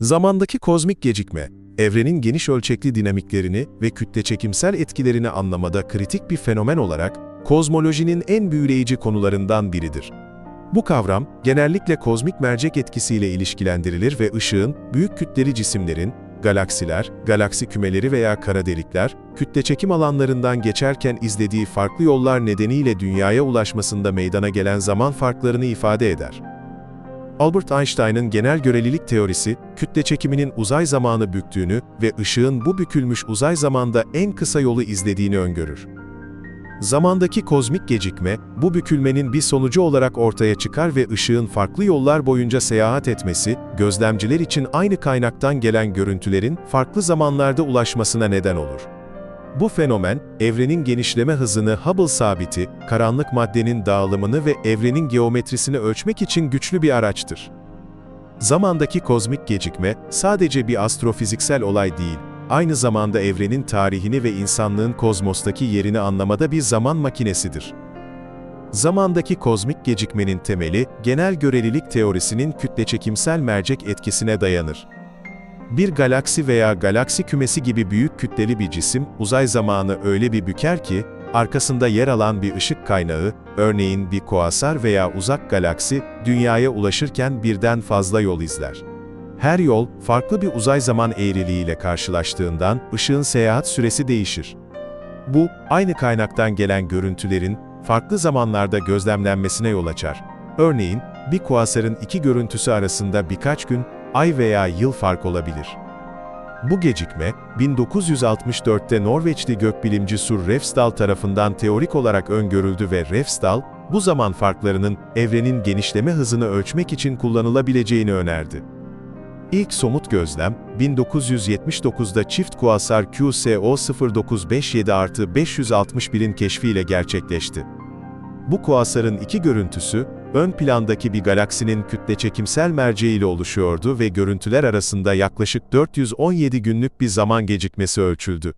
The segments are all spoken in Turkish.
Zamandaki kozmik gecikme, evrenin geniş ölçekli dinamiklerini ve kütle çekimsel etkilerini anlamada kritik bir fenomen olarak kozmolojinin en büyüleyici konularından biridir. Bu kavram, genellikle kozmik mercek etkisiyle ilişkilendirilir ve ışığın, büyük kütleli cisimlerin, galaksiler, galaksi kümeleri veya kara delikler, kütle çekim alanlarından geçerken izlediği farklı yollar nedeniyle dünyaya ulaşmasında meydana gelen zaman farklarını ifade eder. Albert Einstein'ın genel görelilik teorisi, kütle çekiminin uzay zamanı büktüğünü ve ışığın bu bükülmüş uzay zamanda en kısa yolu izlediğini öngörür. Zamandaki kozmik gecikme, bu bükülmenin bir sonucu olarak ortaya çıkar ve ışığın farklı yollar boyunca seyahat etmesi, gözlemciler için aynı kaynaktan gelen görüntülerin farklı zamanlarda ulaşmasına neden olur. Bu fenomen, evrenin genişleme hızını Hubble sabiti, karanlık maddenin dağılımını ve evrenin geometrisini ölçmek için güçlü bir araçtır. Zamandaki kozmik gecikme, sadece bir astrofiziksel olay değil, aynı zamanda evrenin tarihini ve insanlığın kozmostaki yerini anlamada bir zaman makinesidir. Zamandaki kozmik gecikmenin temeli, genel görelilik teorisinin kütleçekimsel mercek etkisine dayanır. Bir galaksi veya galaksi kümesi gibi büyük kütleli bir cisim, uzay zamanı öyle bir büker ki, arkasında yer alan bir ışık kaynağı, örneğin bir kuasar veya uzak galaksi, dünyaya ulaşırken birden fazla yol izler. Her yol, farklı bir uzay zaman eğriliğiyle karşılaştığından, ışığın seyahat süresi değişir. Bu, aynı kaynaktan gelen görüntülerin, farklı zamanlarda gözlemlenmesine yol açar. Örneğin, bir kuasarın iki görüntüsü arasında birkaç gün, ay veya yıl fark olabilir. Bu gecikme, 1964'te Norveçli gökbilimci Sur Refsdal tarafından teorik olarak öngörüldü ve Refsdal, bu zaman farklarının evrenin genişleme hızını ölçmek için kullanılabileceğini önerdi. İlk somut gözlem, 1979'da çift kuasar QSO 0957 artı 561'in keşfiyle gerçekleşti. Bu kuasarın iki görüntüsü, ön plandaki bir galaksinin kütle çekimsel merceğiyle oluşuyordu ve görüntüler arasında yaklaşık 417 günlük bir zaman gecikmesi ölçüldü.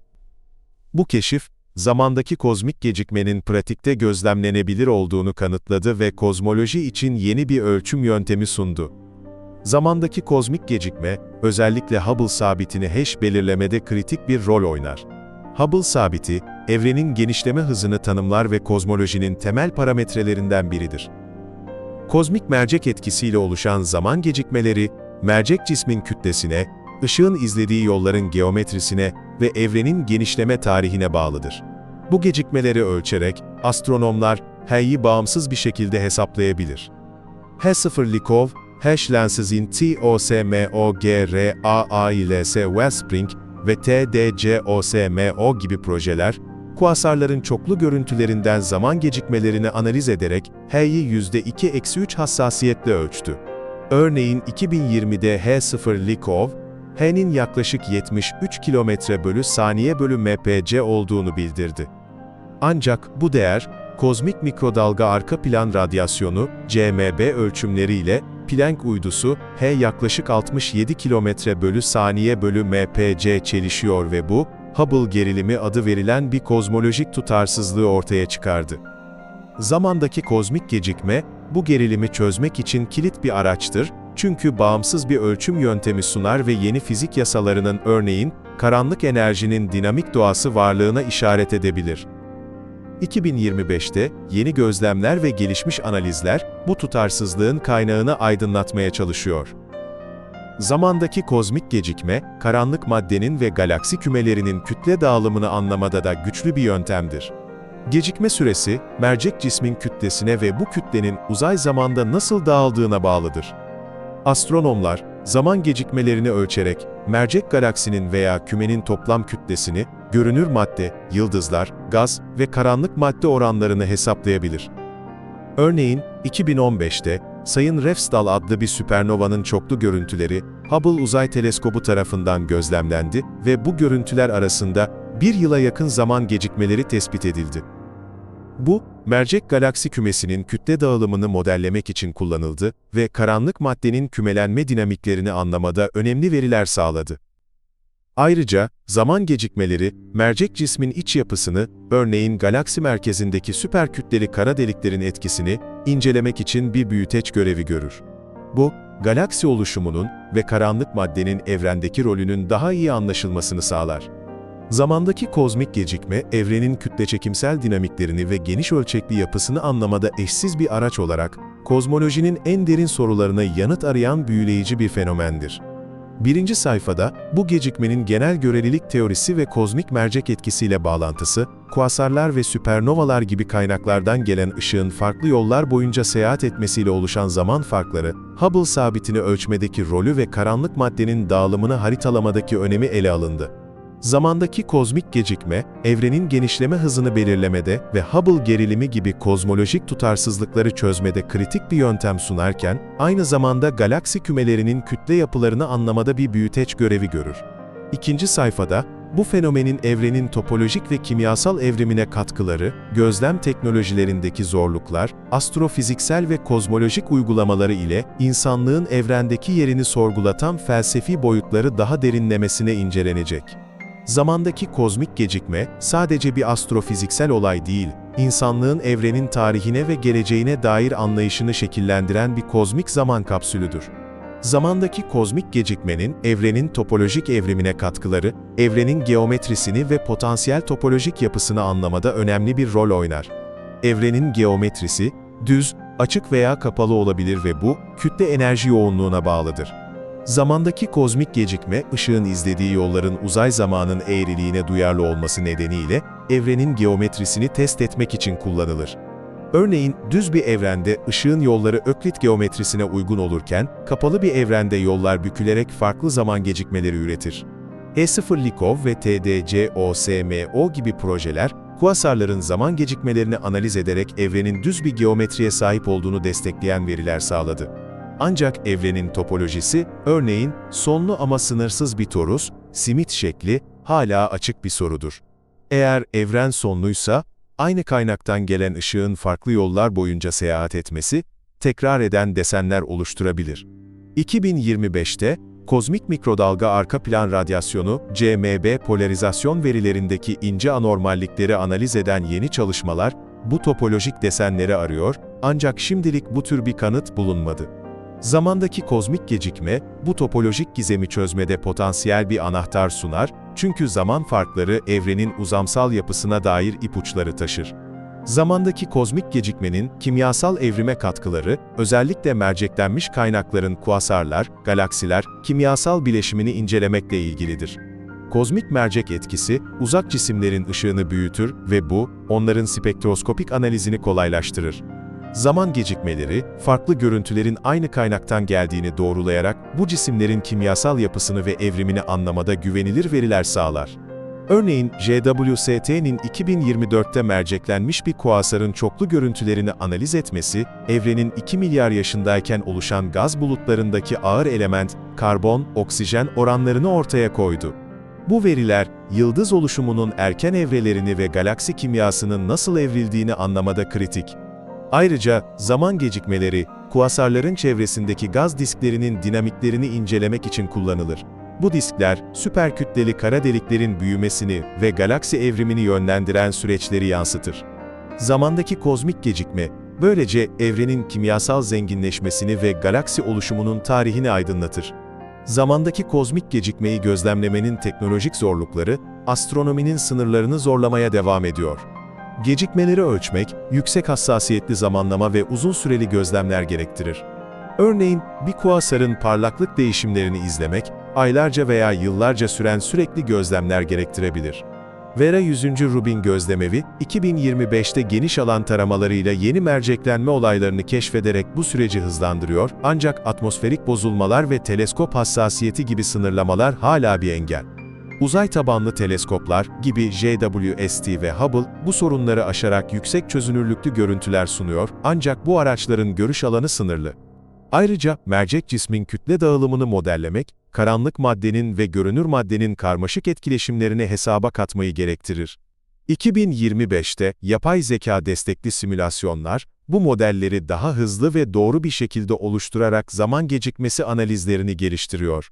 Bu keşif, zamandaki kozmik gecikmenin pratikte gözlemlenebilir olduğunu kanıtladı ve kozmoloji için yeni bir ölçüm yöntemi sundu. Zamandaki kozmik gecikme, özellikle Hubble sabitini H belirlemede kritik bir rol oynar. Hubble sabiti, evrenin genişleme hızını tanımlar ve kozmolojinin temel parametrelerinden biridir. Kozmik mercek etkisiyle oluşan zaman gecikmeleri, mercek cismin kütlesine, ışığın izlediği yolların geometrisine ve evrenin genişleme tarihine bağlıdır. Bu gecikmeleri ölçerek, astronomlar, H'yi bağımsız bir şekilde hesaplayabilir. H0 Likov, H-Lenses'in TOSMOGRAAILS Wellspring ve TDCOSMO gibi projeler, kuasarların çoklu görüntülerinden zaman gecikmelerini analiz ederek H'yi %2-3 hassasiyetle ölçtü. Örneğin 2020'de H0 Likov, H'nin yaklaşık 73 km bölü saniye bölü mpc olduğunu bildirdi. Ancak bu değer, kozmik mikrodalga arka plan radyasyonu, CMB ölçümleriyle, Planck uydusu, H yaklaşık 67 km bölü saniye bölü mpc çelişiyor ve bu, Hubble gerilimi adı verilen bir kozmolojik tutarsızlığı ortaya çıkardı. Zamandaki kozmik gecikme, bu gerilimi çözmek için kilit bir araçtır, çünkü bağımsız bir ölçüm yöntemi sunar ve yeni fizik yasalarının örneğin, karanlık enerjinin dinamik doğası varlığına işaret edebilir. 2025'te, yeni gözlemler ve gelişmiş analizler, bu tutarsızlığın kaynağını aydınlatmaya çalışıyor. Zamandaki kozmik gecikme, karanlık maddenin ve galaksi kümelerinin kütle dağılımını anlamada da güçlü bir yöntemdir. Gecikme süresi, mercek cismin kütlesine ve bu kütlenin uzay zamanda nasıl dağıldığına bağlıdır. Astronomlar, zaman gecikmelerini ölçerek, mercek galaksinin veya kümenin toplam kütlesini, görünür madde, yıldızlar, gaz ve karanlık madde oranlarını hesaplayabilir. Örneğin, 2015'te, Sayın Refsdal adlı bir süpernovanın çoklu görüntüleri, Hubble Uzay Teleskobu tarafından gözlemlendi ve bu görüntüler arasında bir yıla yakın zaman gecikmeleri tespit edildi. Bu, mercek galaksi kümesinin kütle dağılımını modellemek için kullanıldı ve karanlık maddenin kümelenme dinamiklerini anlamada önemli veriler sağladı. Ayrıca, zaman gecikmeleri, mercek cismin iç yapısını, örneğin galaksi merkezindeki süperkütleli kara deliklerin etkisini, incelemek için bir büyüteç görevi görür. Bu, galaksi oluşumunun ve karanlık maddenin evrendeki rolünün daha iyi anlaşılmasını sağlar. Zamandaki kozmik gecikme, evrenin kütle-çekimsel dinamiklerini ve geniş ölçekli yapısını anlamada eşsiz bir araç olarak, kozmolojinin en derin sorularına yanıt arayan büyüleyici bir fenomendir. Birinci sayfada, bu gecikmenin genel görelilik teorisi ve kozmik mercek etkisiyle bağlantısı, kuasarlar ve süpernovalar gibi kaynaklardan gelen ışığın farklı yollar boyunca seyahat etmesiyle oluşan zaman farkları, Hubble sabitini ölçmedeki rolü ve karanlık maddenin dağılımını haritalamadaki önemi ele alındı. Zamandaki kozmik gecikme, evrenin genişleme hızını belirlemede ve Hubble gerilimi gibi kozmolojik tutarsızlıkları çözmede kritik bir yöntem sunarken, aynı zamanda galaksi kümelerinin kütle yapılarını anlamada bir büyüteç görevi görür. İkinci sayfada, bu fenomenin evrenin topolojik ve kimyasal evrimine katkıları, gözlem teknolojilerindeki zorluklar, astrofiziksel ve kozmolojik uygulamaları ile insanlığın evrendeki yerini sorgulatan felsefi boyutları daha derinlemesine incelenecek. Zamandaki kozmik gecikme, sadece bir astrofiziksel olay değil, insanlığın evrenin tarihine ve geleceğine dair anlayışını şekillendiren bir kozmik zaman kapsülüdür. Zamandaki kozmik gecikmenin, evrenin topolojik evrimine katkıları, evrenin geometrisini ve potansiyel topolojik yapısını anlamada önemli bir rol oynar. Evrenin geometrisi, düz, açık veya kapalı olabilir ve bu, kütle enerji yoğunluğuna bağlıdır. Zamandaki kozmik gecikme, ışığın izlediği yolların uzay zamanın eğriliğine duyarlı olması nedeniyle, evrenin geometrisini test etmek için kullanılır. Örneğin, düz bir evrende ışığın yolları Öklit geometrisine uygun olurken, kapalı bir evrende yollar bükülerek farklı zaman gecikmeleri üretir. H0 Likov ve TDCOSMO gibi projeler, kuasarların zaman gecikmelerini analiz ederek evrenin düz bir geometriye sahip olduğunu destekleyen veriler sağladı. Ancak evrenin topolojisi, örneğin sonlu ama sınırsız bir torus, simit şekli, hala açık bir sorudur. Eğer evren sonluysa, aynı kaynaktan gelen ışığın farklı yollar boyunca seyahat etmesi, tekrar eden desenler oluşturabilir. 2025'te, kozmik mikrodalga arka plan radyasyonu, CMB polarizasyon verilerindeki ince anormallikleri analiz eden yeni çalışmalar, bu topolojik desenleri arıyor, ancak şimdilik bu tür bir kanıt bulunmadı. Zamandaki kozmik gecikme, bu topolojik gizemi çözmede potansiyel bir anahtar sunar, çünkü zaman farkları evrenin uzamsal yapısına dair ipuçları taşır. Zamandaki kozmik gecikmenin kimyasal evrime katkıları, özellikle merceklenmiş kaynakların kuasarlar, galaksiler, kimyasal bileşimini incelemekle ilgilidir. Kozmik mercek etkisi, uzak cisimlerin ışığını büyütür ve bu, onların spektroskopik analizini kolaylaştırır. Zaman gecikmeleri, farklı görüntülerin aynı kaynaktan geldiğini doğrulayarak bu cisimlerin kimyasal yapısını ve evrimini anlamada güvenilir veriler sağlar. Örneğin, JWST'nin 2024'te merceklenmiş bir kuasarın çoklu görüntülerini analiz etmesi, evrenin 2 milyar yaşındayken oluşan gaz bulutlarındaki ağır element, karbon, oksijen oranlarını ortaya koydu. Bu veriler, yıldız oluşumunun erken evrelerini ve galaksi kimyasının nasıl evrildiğini anlamada kritik. Ayrıca, zaman gecikmeleri, kuasarların çevresindeki gaz disklerinin dinamiklerini incelemek için kullanılır. Bu diskler, süperkütleli kara deliklerin büyümesini ve galaksi evrimini yönlendiren süreçleri yansıtır. Zamandaki kozmik gecikme, böylece evrenin kimyasal zenginleşmesini ve galaksi oluşumunun tarihini aydınlatır. Zamandaki kozmik gecikmeyi gözlemlemenin teknolojik zorlukları, astronominin sınırlarını zorlamaya devam ediyor. Gecikmeleri ölçmek, yüksek hassasiyetli zamanlama ve uzun süreli gözlemler gerektirir. Örneğin, bir kuasarın parlaklık değişimlerini izlemek, aylarca veya yıllarca süren sürekli gözlemler gerektirebilir. Vera 100. Rubin gözlemevi, 2025'te geniş alan taramalarıyla yeni merceklenme olaylarını keşfederek bu süreci hızlandırıyor, ancak atmosferik bozulmalar ve teleskop hassasiyeti gibi sınırlamalar hala bir engel. Uzay tabanlı teleskoplar gibi JWST ve Hubble bu sorunları aşarak yüksek çözünürlüklü görüntüler sunuyor ancak bu araçların görüş alanı sınırlı. Ayrıca mercek cismin kütle dağılımını modellemek, karanlık maddenin ve görünür maddenin karmaşık etkileşimlerini hesaba katmayı gerektirir. 2025'te yapay zeka destekli simülasyonlar, bu modelleri daha hızlı ve doğru bir şekilde oluşturarak zaman gecikmesi analizlerini geliştiriyor.